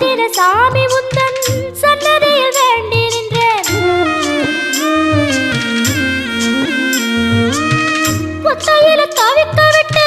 சமுத்திர சாமி உந்தன் சன்னதியில் வேண்டி நின்றேன். புத்தையில தவிக்க விட்டு